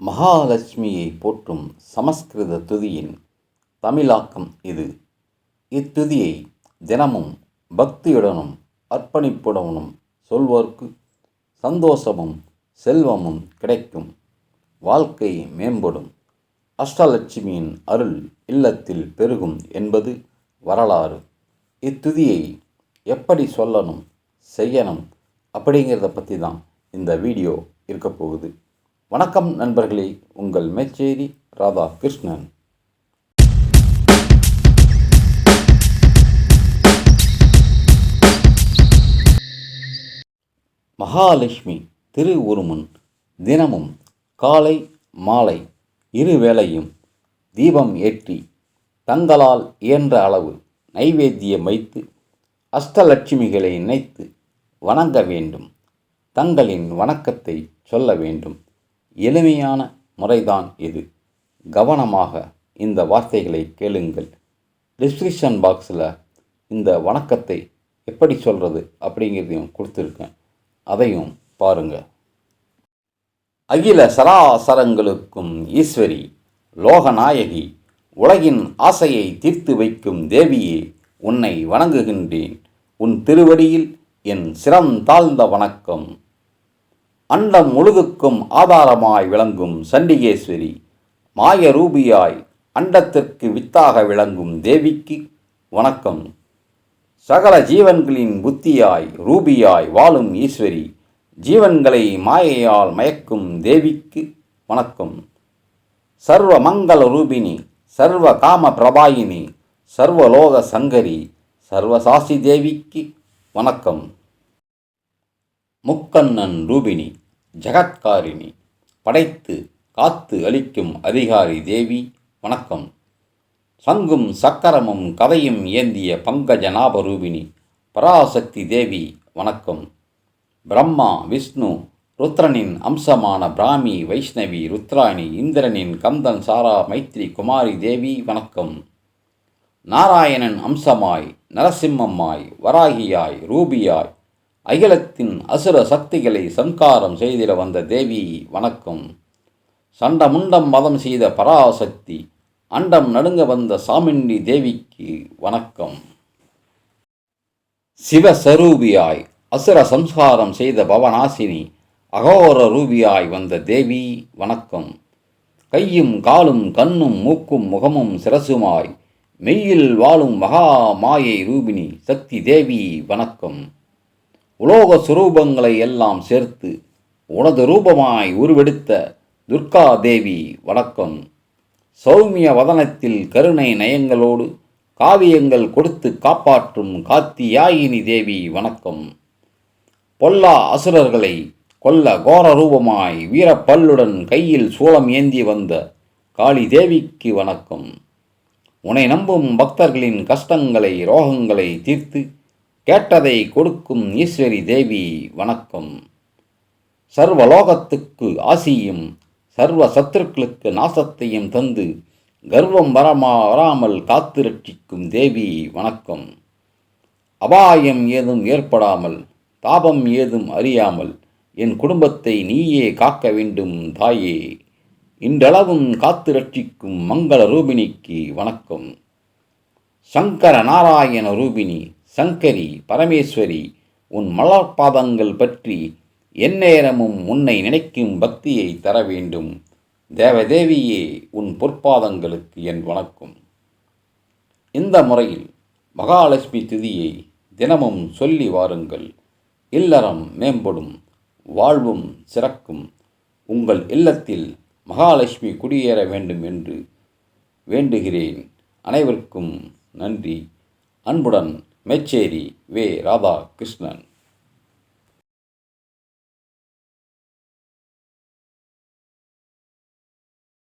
மகாலட்சுமியை போற்றும் சமஸ்கிருத துதியின் தமிழாக்கம் இது. இத்துதியை தினமும் பக்தியுடனும் அர்ப்பணிப்புடனும் சொல்வோர்க்கு சந்தோஷமும் செல்வமும் கிடைக்கும். வாழ்க்கை மேம்படும். அஷ்டலட்சுமியின் அருள் இல்லத்தில் பெருகும் என்பது வரலாறு. இத்துதியை எப்படி சொல்லணும் செய்யணும் அப்படிங்கிறத பற்றி தான் இந்த வீடியோ இருக்கப்போகுது வணக்கம் நண்பர்களே உங்கள் மேச்சேரி ராதா கிருஷ்ணன் மகாலட்சுமி திரு உருமன் தினமும் காலை மாலை இரு வேளையும் தீபம் ஏற்றி தங்களால் இயன்ற அளவு நைவேத்தியம் வைத்து அஷ்டலட்சுமிகளை நினைத்து வணங்க வேண்டும். தங்களின் வணக்கத்தை சொல்ல வேண்டும். எளிமையான முறைதான் இது. கவனமாக இந்த வார்த்தைகளை கேளுங்கள். டிஸ்கிரிப்ஷன் பாக்ஸில் இந்த வணக்கத்தை எப்படி சொல்கிறது அப்படிங்கிறதையும் கொடுத்துருக்கேன். அதையும் பாருங்கள் அகில சராசரங்களுக்கும் ஈஸ்வரி லோகநாயகி உலகின் ஆசையை தீர்த்து வைக்கும் தேவியே உன்னை வணங்குகின்றேன். உன் திருவடியில் என் சிறந்தாழ்ந்த வணக்கம். அண்டம் முழுதுக்கும் ஆதாரமாய் விளங்கும் சண்டிகேஸ்வரி மாய ரூபியாய் அண்டத்திற்கு வித்தாக விளங்கும் தேவிக்கு வணக்கம். சகல ஜீவன்களின் புத்தியாய் ரூபியாய் வாழும் ஈஸ்வரி ஜீவன்களை மாயையால் மயக்கும் தேவிக்கு வணக்கம். சர்வ மங்கள ரூபினி சர்வ காம பிரபாயினி சர்வலோக சங்கரி சர்வசாசி தேவிக்கு வணக்கம். முக்கண்ணன் ரூபினி ஜகத்காரிணி படைத்து காத்து அளிக்கும் அதிகாரி தேவி வணக்கம். சங்கும் சக்கரமும் கதையும் ஏந்திய பங்கஜ ரூபினி பராசக்தி தேவி வணக்கம். பிரம்மா விஷ்ணு ருத்ரனின் அம்சமான பிராமி வைஷ்ணவி ருத்ராணி இந்திரனின் கந்தன் சாரா மைத்ரி குமாரி தேவி வணக்கம். நாராயணன் அம்சமாய் நரசிம்மம்மாய் வராகியாய் ரூபியாய் அகிலத்தின் அசுர சக்திகளை சம்காரம் செய்திட வந்த தேவி வணக்கம். சண்டமுண்டம் மதம் செய்த பராசக்தி அண்டம் நடுங்க வந்த சாமிண்டி தேவிக்கு வணக்கம். சிவஸ்வரூபியாய் அசுர சம்ஸ்காரம் செய்த பவநாசினி அகோர ரூபியாய் வந்த தேவி வணக்கம். கையும் காலும் கண்ணும் மூக்கும் முகமும் சிரசுமாய் மெய்யில் வாழும் மகா மாயை ரூபினி சக்தி தேவி வணக்கம். உலோக சுரூபங்களை எல்லாம் சேர்த்து உனது ரூபமாய் உருவெடுத்த துர்கா தேவி வணக்கம். சௌமிய வதனத்தில் கருணை நயங்களோடு காவியங்கள் கொடுத்து காப்பாற்றும் காத்தியாயினி தேவி வணக்கம். பொல்லா அசுரர்களை கொல்ல கோர ரூபமாய் வீரப்பல்லுடன் கையில் சூளம் ஏந்தி வந்த காளி தேவிக்கு வணக்கம். உன்னை நம்பும் பக்தர்களின் கஷ்டங்களை ரோகங்களை தீர்த்து கேட்டதை கொடுக்கும் ஈஸ்வரி தேவி வணக்கம். சர்வலோகத்துக்கு ஆசியும் சர்வ சத்துருக்களுக்கு நாசத்தையும் தந்து கர்வம் வரமா வராமல் காத்து ரட்சிக்கும் தேவி வணக்கம். அபாயம் ஏதும் ஏற்படாமல் தாபம் ஏதும் அறியாமல் என் குடும்பத்தை நீயே காக்க வேண்டும் தாயே. இன்றளவும் காத்து ரட்சிக்கும் மங்கள ரூபினிக்கு வணக்கம். சங்கர நாராயண ரூபினி சங்கரி பரமேஸ்வரி உன் மலர்பாதங்கள் பற்றி எந்நேரமும் உன்னை நினைக்கும் பக்தியை தர வேண்டும். தேவதேவியே உன் பொற்பாதங்களுக்கு என் வணக்கம். இந்த முறையில் மகாலட்சுமி திதியை தினமும் சொல்லி வாருங்கள். இல்லறம் மேம்படும் வாழ்வும் சிறக்கும். உங்கள் இல்லத்தில் மகாலட்சுமி குடியேற வேண்டும் என்று வேண்டுகிறேன். அனைவருக்கும் நன்றி. அன்புடன் மெச்சேரி வே ராதாகிருஷ்ணன்.